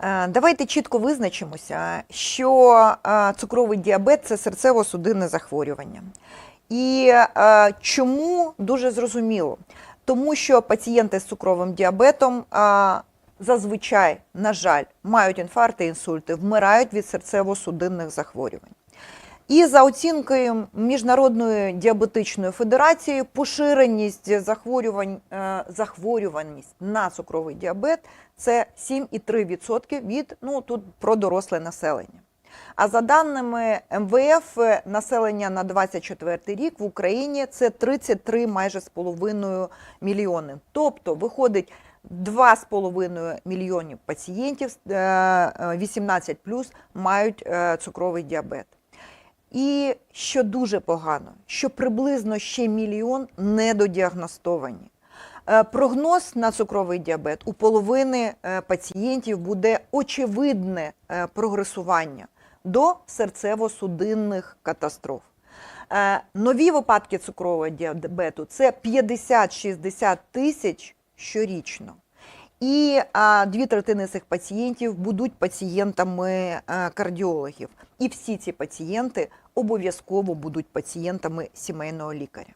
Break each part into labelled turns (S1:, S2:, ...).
S1: Е, Давайте чітко визначимося, що е, цукровий діабет це серцево-судинне захворювання. І е, чому дуже зрозуміло? Тому що пацієнти з цукровим діабетом зазвичай, на жаль, мають інфаркти, інсульти, вмирають від серцево-судинних захворювань. І за оцінкою Міжнародної діабетичної федерації, поширеність захворювань, захворюваність на цукровий діабет це 7,3% від ну тут про доросле населення. А за даними МВФ, населення на 24 рік в Україні це 33 майже з половиною мільйони. Тобто виходить 2,5 мільйонів пацієнтів е, е, 18 мають е, цукровий діабет. І що дуже погано, що приблизно ще мільйон недодіагностовані. Е, Прогноз на цукровий діабет у половини е, пацієнтів буде очевидне е, прогресування до серцево-судинних катастроф. Нові випадки цукрового діабету це 50-60 тисяч щорічно. І дві третини цих пацієнтів будуть пацієнтами кардіологів. І всі ці пацієнти обов'язково будуть пацієнтами сімейного лікаря.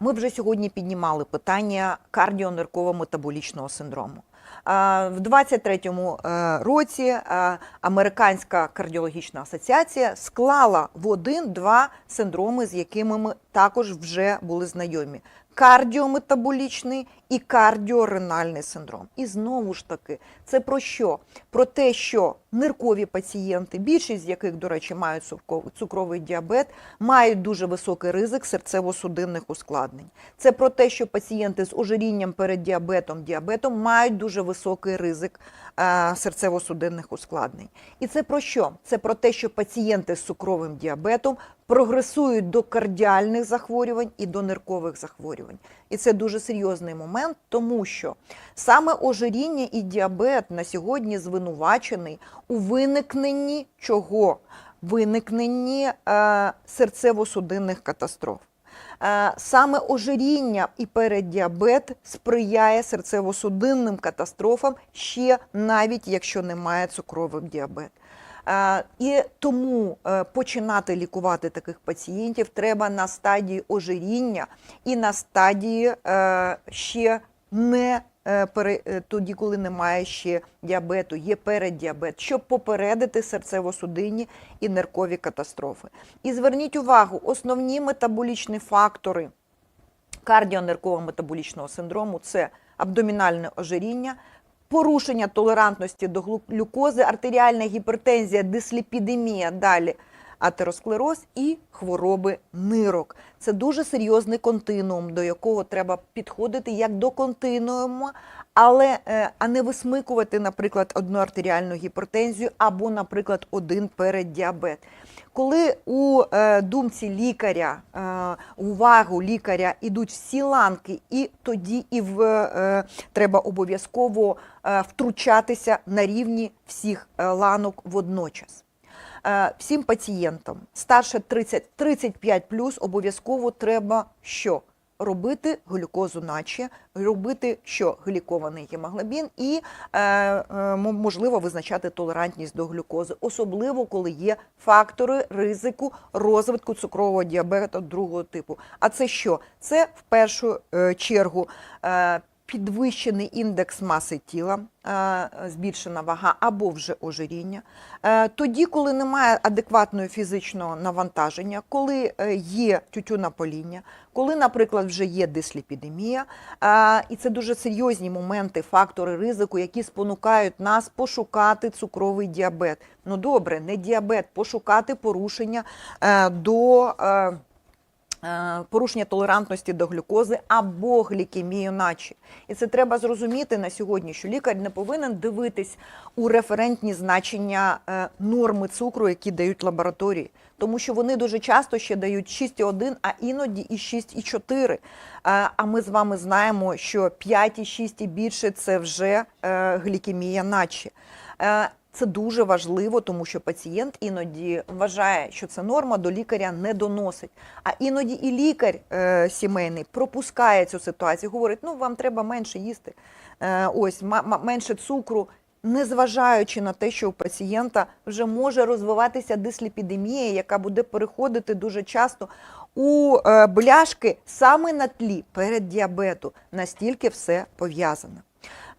S1: Ми вже сьогодні піднімали питання кардіонерково-метаболічного синдрому. В 23-му е, році е, Американська кардіологічна асоціація склала в один-два синдроми, з якими ми також вже були знайомі: кардіометаболічний і кардіоренальний синдром. І знову ж таки, це про що? Про те, що ниркові пацієнти, більшість з яких, до речі, мають цукровий діабет, мають дуже високий ризик серцево-судинних ускладнень. Це про те, що пацієнти з ожирінням перед діабетом, діабетом мають дуже високий ризик е, серцево-судинних ускладнень. І це про що? Це про те, що пацієнти з цукровим діабетом прогресують до кардіальних захворювань і до ниркових захворювань. І це дуже серйозний момент, тому що саме ожиріння і діабет на сьогодні звинувачений у виникненні чого? Виникненні е, серцево-судинних катастроф. Е, Саме ожиріння і переддіабет сприяє серцево-судинним катастрофам ще навіть якщо немає цукровий діабет. Е, І тому е, починати лікувати таких пацієнтів треба на стадії ожиріння і на стадії е, ще не тоді, коли немає ще діабету, є переддіабет, щоб попередити серцево-судинні і ниркові катастрофи. І зверніть увагу, основні метаболічні фактори кардіонерково-метаболічного синдрому це абдомінальне ожиріння, порушення толерантності до глюкози, артеріальна гіпертензія, дисліпідемія, далі атеросклероз і хвороби нирок. Це дуже серйозний континуум, до якого треба підходити як до континууму, але е, а не висмикувати, наприклад, одну артеріальну гіпертензію або, наприклад, один переддіабет. Коли у е, думці лікаря, е, увагу лікаря ідуть всі ланки, і тоді і в, е, треба обов'язково втручатися на рівні всіх ланок водночас. Всім пацієнтам старше 30, 35 обов'язково треба що? Робити глюкозу наче, робити що глікований гемоглобін і е, е, можливо визначати толерантність до глюкози, особливо коли є фактори ризику розвитку цукрового діабету другого типу. А це що? Це в першу е, чергу е, підвищений індекс маси тіла, е, збільшена вага або вже ожиріння. Е, Тоді, коли немає адекватного фізичного навантаження, коли е, є тютюнопаління, коли, наприклад, вже є дисліпідемія, і це дуже серйозні моменти, фактори ризику, які спонукають нас пошукати цукровий діабет. Ну добре, не діабет, пошукати порушення до. Е, Порушення толерантності до глюкози або глікемію наче. І це треба зрозуміти на сьогодні, що лікар не повинен дивитись у референтні значення е, норми цукру, які дають лабораторії. Тому що вони дуже часто ще дають 6,1, а іноді і 6,4. Е, А ми з вами знаємо, що 5,6 і більше це вже глікемія наче. Це дуже важливо, тому що пацієнт іноді вважає, що це норма, до лікаря не доносить. А іноді і лікар е, сімейний пропускає цю ситуацію, говорить: ну вам треба менше їсти, е, ось менше цукру. незважаючи на те, що у пацієнта вже може розвиватися дисліпідемія, яка буде переходити дуже часто у е, бляшки саме на тлі переддіабету, настільки все пов'язано.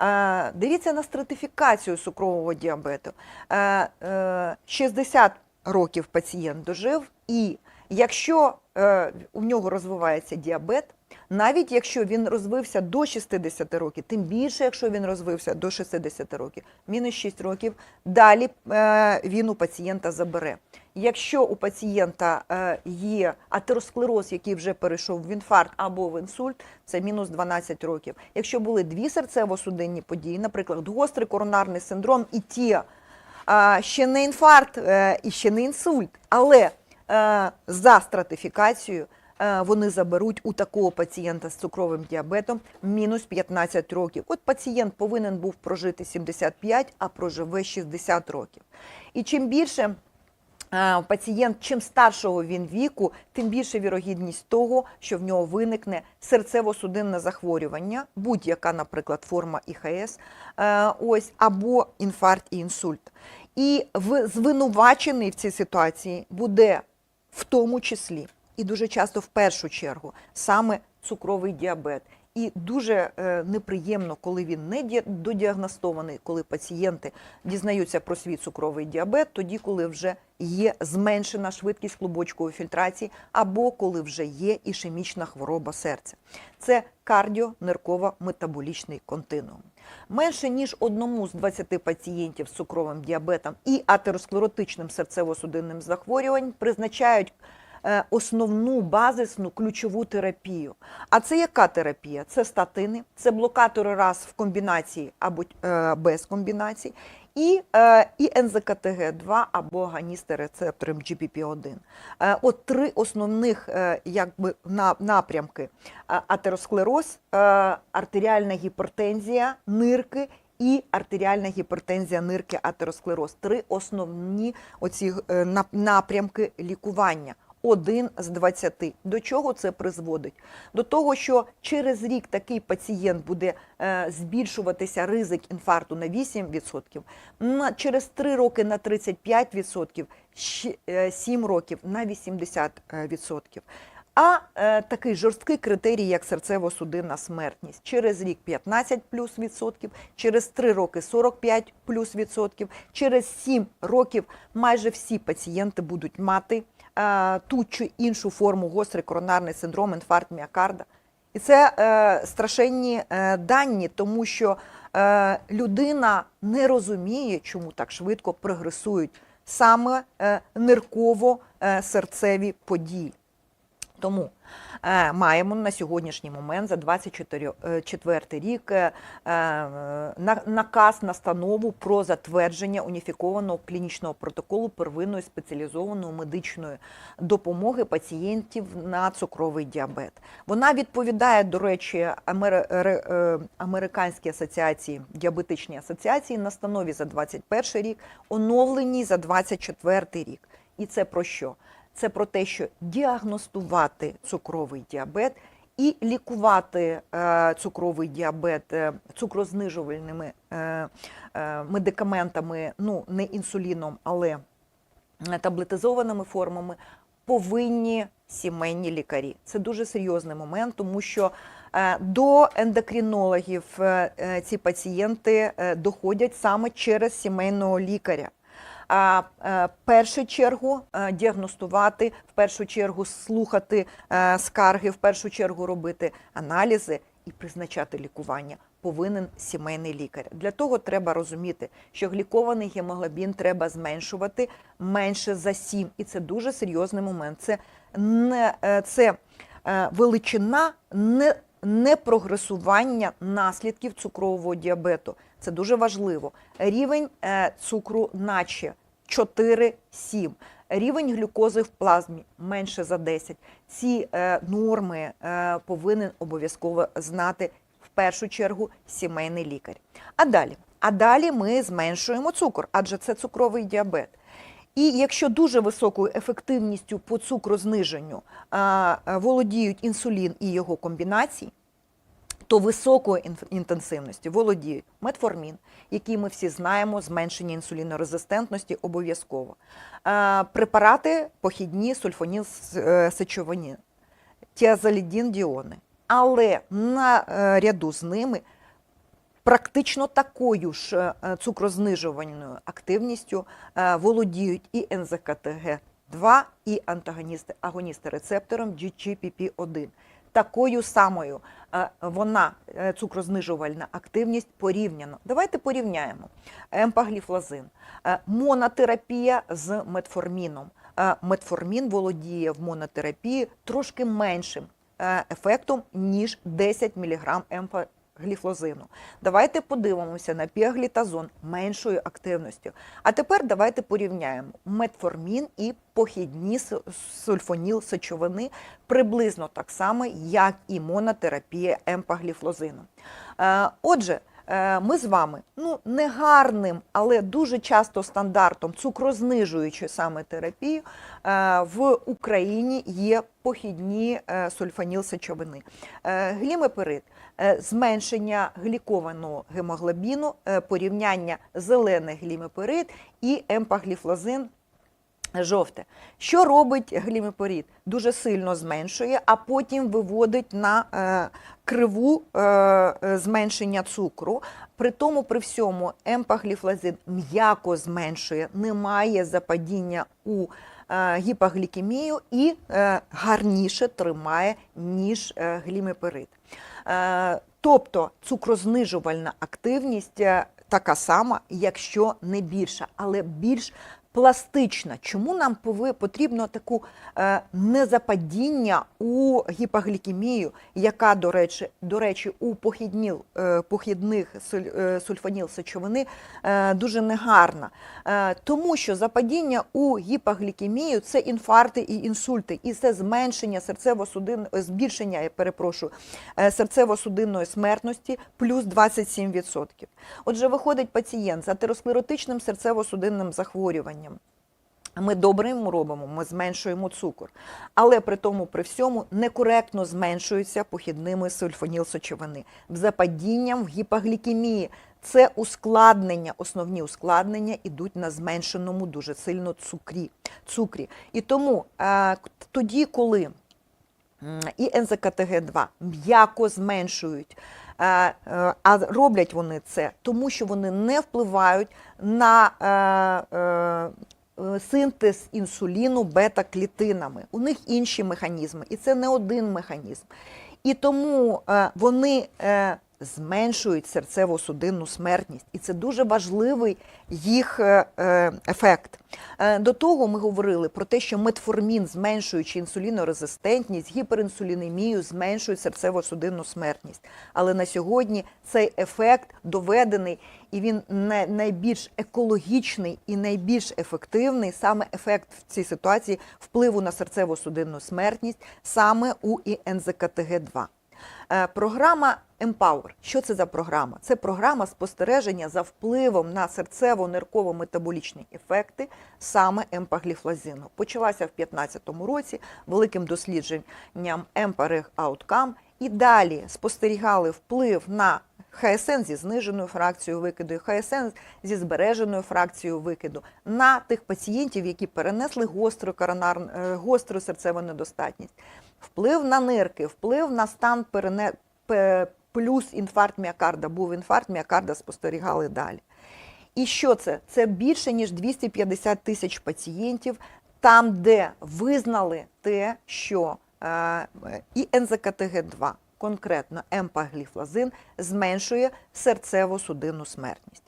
S1: Е, Дивіться на стратифікацію цукрового діабету. Е, е, 60 років пацієнт дожив, і якщо е, у нього розвивається діабет, навіть якщо він розвився до 60 років, тим більше, якщо він розвився до 60 років, мінус 6 років, далі е, він у пацієнта забере. Якщо у пацієнта е, є атеросклероз, який вже перейшов в інфаркт або в інсульт, це мінус 12 років. Якщо були дві серцево-судинні події, наприклад, гострий коронарний синдром і ті, е, ще не інфаркт е, і ще не інсульт, але за стратифікацією вони заберуть у такого пацієнта з цукровим діабетом мінус 15 років. От пацієнт повинен був прожити 75, а проживе 60 років. І чим більше пацієнт, чим старшого він віку, тим більше вірогідність того, що в нього виникне серцево-судинне захворювання, будь-яка, наприклад, форма ІХС, е, ось або інфаркт і інсульт. І звинувачений в цій ситуації буде в тому числі і дуже часто в першу чергу саме цукровий діабет. І дуже е, неприємно, коли він не ді- додіагностований, коли пацієнти дізнаються про свій цукровий діабет, тоді, коли вже є зменшена швидкість клубочкової фільтрації, або коли вже є ішемічна хвороба серця. Це кардіонирково-метаболічний континуум. Менше ніж одному з 20 пацієнтів з цукровим діабетом і атеросклеротичним серцево-судинним захворюванням призначають основну базисну ключову терапію. А це яка терапія? Це статини, це блокатори раз в комбінації або е, без комбінацій, і, е, і НЗКТГ2 або агоністи рецептором GPP1. Е, от три основних е, якби, на, напрямки: Е, атеросклероз, е, артеріальна гіпертензія, нирки і артеріальна гіпертензія нирки, атеросклероз. Три основні оці е, напрямки лікування. Один з 20. До чого це призводить? До того, що через рік такий пацієнт буде е, збільшуватися ризик інфаркту на 8%, на, через 3 роки на 35%, щ- е, 7 років на 80%. А е, такий жорсткий критерій, як серцево-судинна смертність. Через рік 15 плюс відсотків, через 3 роки 45 плюс відсотків, через 7 років майже всі пацієнти будуть мати ту чи іншу форму гострий коронарний синдром, інфаркт міокарда. І це е, страшенні е, дані, тому що е, людина не розуміє, чому так швидко прогресують саме е, нирково-серцеві події. Тому е, маємо на сьогоднішній момент за 24 е, рік е, е, на- наказ настанову про затвердження уніфікованого клінічного протоколу первинної спеціалізованої медичної допомоги пацієнтів на цукровий діабет. Вона відповідає, до речі, е, Американській асоціації діабетичній асоціації настанові за 21 рік, оновленій за 24 рік. І це про що? Це про те, що діагностувати цукровий діабет і лікувати е, цукровий діабет е, цукрознижувальними е, медикаментами, ну не інсуліном, але таблетизованими формами, повинні сімейні лікарі. Це дуже серйозний момент, тому що до ендокринологів ці пацієнти доходять саме через сімейного лікаря. А е, в першу чергу е, діагностувати, в першу чергу слухати е, скарги, в першу чергу робити аналізи і призначати лікування повинен сімейний лікар. Для того треба розуміти, що глікований гемоглобін треба зменшувати менше за 7. І це дуже серйозний момент. Це не е, це е, величина не, не прогресування наслідків цукрового діабету. Це дуже важливо. Рівень е, цукру наче 4-7. Рівень глюкози в плазмі менше за 10. Ці е, норми е, повинен обов'язково знати в першу чергу сімейний лікар. А далі? А далі ми зменшуємо цукор, адже це цукровий діабет. І якщо дуже високою ефективністю по цукрозниженню володіють інсулін і його комбінації, то високої інф- інтенсивності володіють метформін, який ми всі знаємо, зменшення інсулінорезистентності обов'язково. Е, Препарати похідні сульфоніл сечовині, тіазолідін діони. Але на е, ряду з ними практично такою ж е, цукрознижувальною активністю е, володіють і НЗКТГ-2, і антагоністи агоністи рецептором GGPP-1. Такою самою е, вона е, цукрознижувальна активність порівняно. Давайте порівняємо емпагліфлазин. Е, Монотерапія з метформіном. Метформін володіє в монотерапії трошки меншим ефектом, ніж 10 мг емпагліфлозину. Давайте подивимося на піаглітазон меншою активністю. А тепер давайте порівняємо метформін і похідні сульфоніл сечовини приблизно так само, як і монотерапія емпагліфлозину. Е, Отже, ми з вами ну не гарним, але дуже часто стандартом цукрознижуючої саме терапії е, в Україні є похідні е, сульфанілсечовини. Е, Глімеперид е, зменшення глікованого гемоглобіну, е, порівняння зелений глімеперид і емпагліфлозин Жовте. Що робить глімепорід? Дуже сильно зменшує, а потім виводить на е, криву е, е, зменшення цукру. При тому, при всьому, емпагліфлазин м'яко зменшує, немає западіння у е, гіпоглікемію і е, гарніше тримає, ніж е, глімеперид. Е, тобто цукрознижувальна активність така сама, якщо не більша, але більш пластична. Чому нам потрібно таку е, незападіння у гіпоглікемію, яка, до речі, до речі у похідніл, е, похідних е, сульфаніл сечовини дуже негарна. Тому що западіння у гіпоглікемію це інфаркти і інсульти, і це зменшення серцево-судин, е, збільшення, я перепрошую, серцево-судинної смертності плюс 27%. Отже, виходить пацієнт з атеросклеротичним серцево-судинним захворюванням. Ми добре йому робимо, ми зменшуємо цукор. Але при тому, при всьому, некоректно зменшуються похідними сульфонілсочовини. Западінням в гіпоглікемії. Це ускладнення, основні ускладнення йдуть на зменшеному дуже сильно цукрі. цукрі. І тому е, тоді, коли і НЗКТГ-2 м'яко зменшують. Е, е, А роблять вони це, тому що вони не впливають на е, синтез інсуліну бета-клітинами. У них інші механізми, і це не один механізм. І тому вони зменшують серцево-судинну смертність, і це дуже важливий їх е, е, ефект. Е, До того ми говорили про те, що метформін, зменшуючи інсулінорезистентність, гіперінсулінемію, зменшує серцево-судинну смертність. Але на сьогодні цей ефект доведений, і він найбільш екологічний і найбільш ефективний саме ефект в цій ситуації впливу на серцево-судинну смертність саме у ІНЗКТГ-2. Е, Програма Empower. Що це за програма? Це програма спостереження за впливом на серцево-нирково-метаболічні ефекти саме емпагліфлазину. Почалася в 2015 році великим дослідженням EMPA-REG Outcome і далі спостерігали вплив на ХСН зі зниженою фракцією викиду, ХСН зі збереженою фракцією викиду на тих пацієнтів, які перенесли гостру коронар, е, гостру серцеву недостатність. Вплив на нирки, вплив на стан перене... плюс інфаркт міокарда, був інфаркт міокарда, спостерігали далі. І що це? Це більше ніж 250 тисяч пацієнтів, там, де визнали те, що е, і НЗКТГ-2, конкретно емпагліфлазин, зменшує серцево-судинну смертність.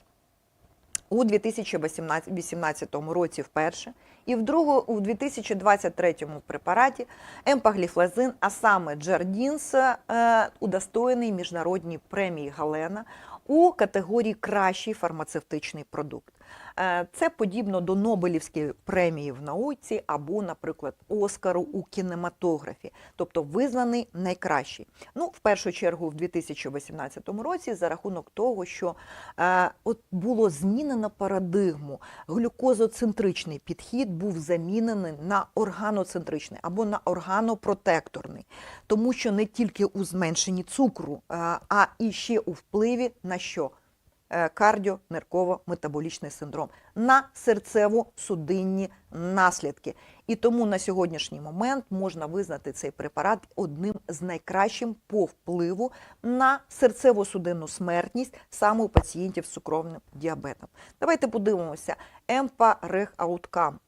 S1: У 2018 році вперше, і в другу у 2023 препараті емпагліфлазин, а саме Джардінс, е, удостоєний міжнародній премії Галена у категорії Кращий фармацевтичний продукт. Е, Це подібно до Нобелівської премії в науці або, наприклад, Оскару у кінематографі, тобто визнаний найкращий. Ну, в першу чергу, в 2018 році, за рахунок того, що е, от було змінено парадигму, глюкозоцентричний підхід був замінений на органоцентричний або на органопротекторний, тому що не тільки у зменшенні цукру, е, а і ще у впливі на що? Е, кардіонерково-метаболічний синдром, на серцево-судинні наслідки. І тому на сьогоднішній момент можна визнати цей препарат одним з найкращим по впливу на серцево-судинну смертність саме у пацієнтів з цукровим діабетом. Давайте подивимося. Емпа Рех Ауткам.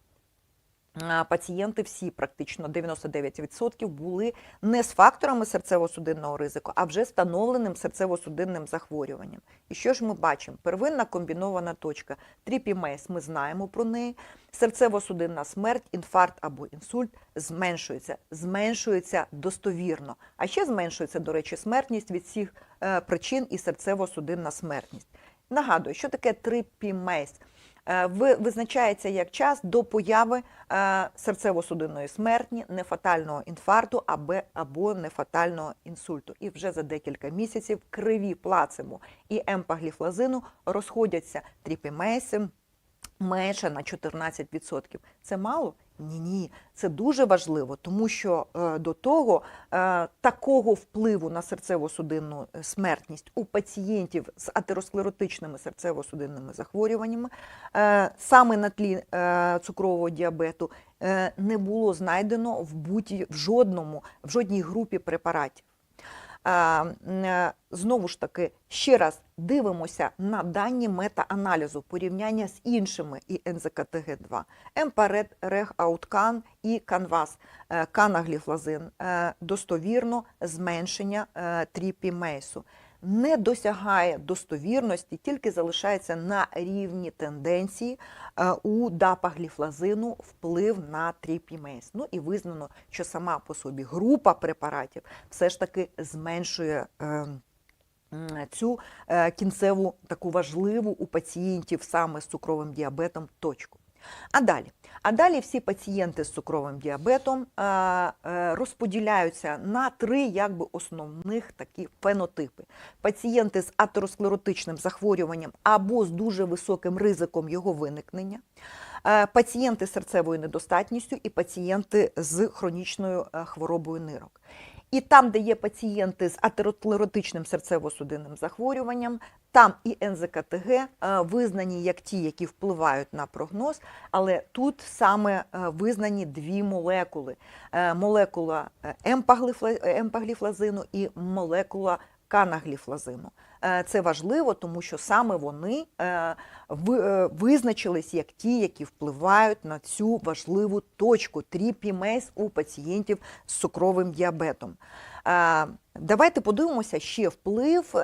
S1: Пацієнти всі, практично 99%, були не з факторами серцево-судинного ризику, а вже встановленим серцево-судинним захворюванням. І що ж ми бачимо? Первинна комбінована точка. Тріпімейс, ми знаємо про неї. Серцево-судинна смерть, інфаркт або інсульт зменшується, зменшується достовірно. А ще зменшується, до речі, смертність від всіх е, причин і серцево-судинна смертність. Нагадую, що таке трипімейс? Е, ви- визначається як час до появи е, серцево-судинної смерті, нефатального інфаркту або, або нефатального інсульту. І вже за декілька місяців криві плацему і емпагліфлазину розходяться тріпімейси менше на 14%. Це мало? Ні, ні, це дуже важливо, тому що е, до того е, такого впливу на серцево-судинну е, смертність у пацієнтів з атеросклеротичними серцево-судинними захворюваннями, саме на тлі цукрового діабету, не було знайдено в будь в жодному, в жодній групі препаратів. Е, Знову ж таки, ще раз дивимося на дані мета-аналізу порівняння з іншими і НЗКТГ-2, Емпарет, РЕГ, Ауткан і Канвас, е, канагліфлазин, е, достовірно зменшення тріпімейсу. Не досягає достовірності, тільки залишається на рівні тенденції е, у дапагліфлазину вплив на тріпімейс. Ну і визнано, що сама по собі група препаратів все ж таки зменшує. е, Цю е, кінцеву таку важливу у пацієнтів саме з цукровим діабетом точку. А далі, а далі всі пацієнти з цукровим діабетом е, е, розподіляються на три якби основних такі фенотипи. Пацієнти з атеросклеротичним захворюванням або з дуже високим ризиком його виникнення, е, пацієнти з серцевою недостатністю і пацієнти з хронічною хворобою нирок. І там, де є пацієнти з атеросклеротичним серцево-судинним захворюванням, там і НЗКТГ е, визнані як ті, які впливають на прогноз, але тут саме е, визнані дві молекули: Е, молекула емпагліфлазину і молекула канагліфлазину. Е, Це важливо, тому що саме вони е, е, визначились як ті, які впливають на цю важливу точку тріпімейс у пацієнтів з цукровим діабетом. Давайте подивимося ще вплив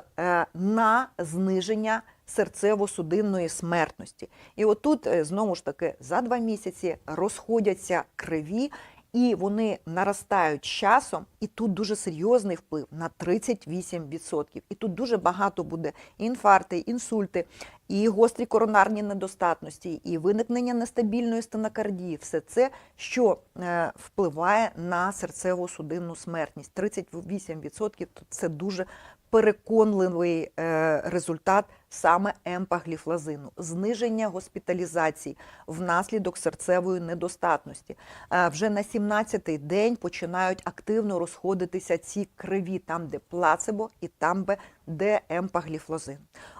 S1: на зниження серцево-судинної смертності. І отут знову ж таки за два місяці розходяться криві. І вони наростають з часом, і тут дуже серйозний вплив на 38%. І тут дуже багато буде інфаркти, інсульти, і гострі коронарні недостатності, і виникнення нестабільної стенокардії. Все це, що е, впливає на серцево-судинну смертність. 38% – це дуже переконливий е, результат саме емпагліфлазину, зниження госпіталізацій внаслідок серцевої недостатності. Е, Вже на 17-й день починають активно розходитися ці криві, там, де плацебо і там, де- де емпагліфлозин.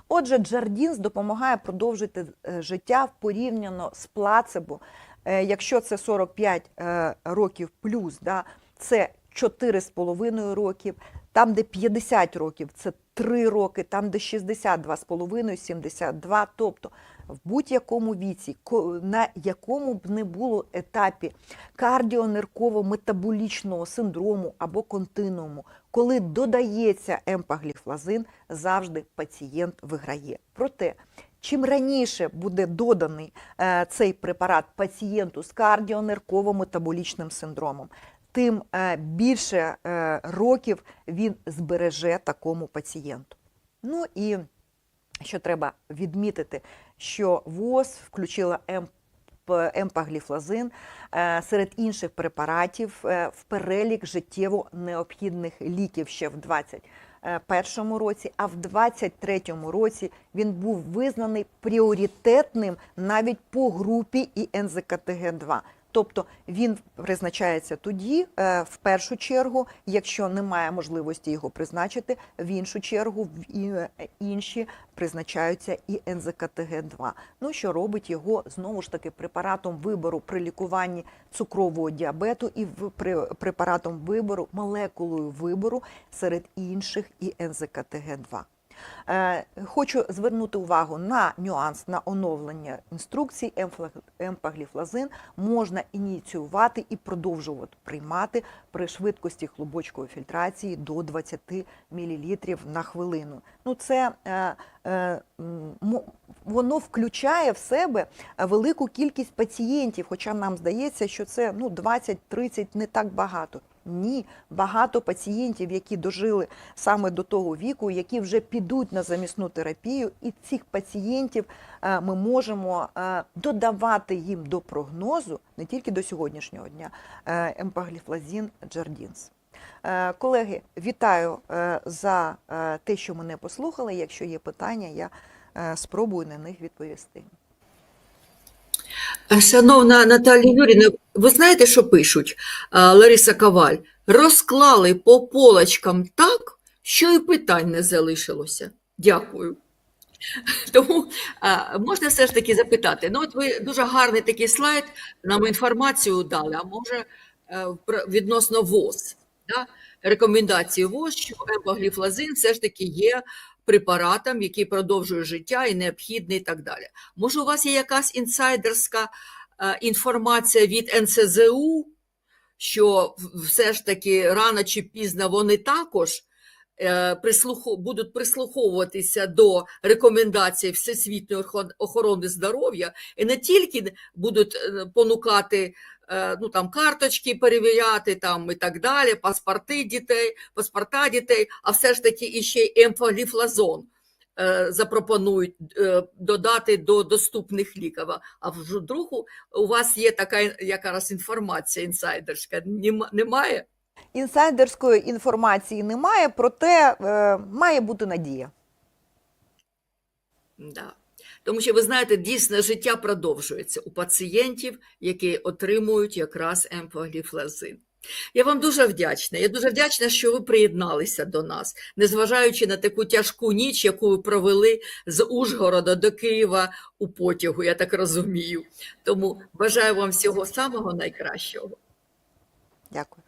S1: Отже, Джардінс допомагає продовжити е, життя порівняно з плацебо. Е, Якщо це 45 е, років плюс, да, це 4,5 років, там, де 50 років, це 3 роки, там, де 62,5, 72. Тобто в будь-якому віці, на якому б не було етапі кардіонерково-метаболічного синдрому або континууму, коли додається емпагліфлазин, завжди пацієнт виграє. Проте, чим раніше буде доданий е, цей препарат пацієнту з кардіонерково-метаболічним синдромом, тим е, більше е, років він збереже такому пацієнту. Ну і що треба відмітити, що ВОЗ включила ем, емпагліфлазин е, серед інших препаратів е, в перелік життєво необхідних ліків ще в 2021 році, а в 2023 році він був визнаний пріоритетним навіть по групі і НЗКТГ-2. Тобто він призначається тоді, е, в першу чергу, якщо немає можливості його призначити, в іншу чергу в е, інші призначаються і НЗКТГ-2. Ну що робить його знову ж таки препаратом вибору при лікуванні цукрового діабету і препаратом вибору, молекулою вибору серед інших і НЗКТГ-2. Е, Хочу звернути увагу на нюанс на оновлення інструкцій. Емпагліфлазин можна ініціювати і продовжувати приймати при швидкості клубочкової фільтрації до 20 мл на хвилину. Ну, це е, е, воно включає в себе велику кількість пацієнтів, хоча нам здається, що це ну, 20-30 не так багато. Ні, багато пацієнтів, які дожили саме до того віку, які вже підуть на замісну терапію, і цих пацієнтів е, ми можемо е, додавати їм до прогнозу не тільки до сьогоднішнього дня е, емпагліфлазін Джардінс. Колеги, вітаю за те, що мене послухали. Якщо є питання, я спробую на них відповісти.
S2: Шановна Наталія Юріна, ви знаєте, що пишуть Лариса Коваль? Розклали по полочкам так, що і питань не залишилося. Дякую. Тому а, можна все ж таки запитати. Ну, от ви дуже гарний такий слайд, нам інформацію дали, а може е, відносно ВОЗ. Да? Рекомендації ВОЗ, що емпагліфлазин все ж таки є препаратом, який продовжує життя і необхідний і так далі. Може, у вас є якась інсайдерська е, інформація від НСЗУ, що все ж таки рано чи пізно вони також прислуху- будуть прислуховуватися до рекомендацій Всесвітньої охорони здоров'я і не тільки будуть е, понукати е, ну, там, карточки перевіряти там, і так далі, паспорти дітей, паспорта дітей, а все ж таки іще й емфаліфлазон е, запропонують е, додати до доступних ліків. А в другу у вас є така якраз інформація інсайдерська. Нема- Немає?
S1: Інсайдерської інформації немає, проте е, має бути надія.
S2: Да. Тому що ви знаєте, дійсно життя продовжується у пацієнтів, які отримують якраз емфагліфлазин. Я вам дуже вдячна. Я дуже вдячна, що ви приєдналися до нас, незважаючи на таку тяжку ніч, яку ви провели з Ужгорода до Києва у потягу, я так розумію. Тому бажаю вам всього самого найкращого.
S1: Дякую.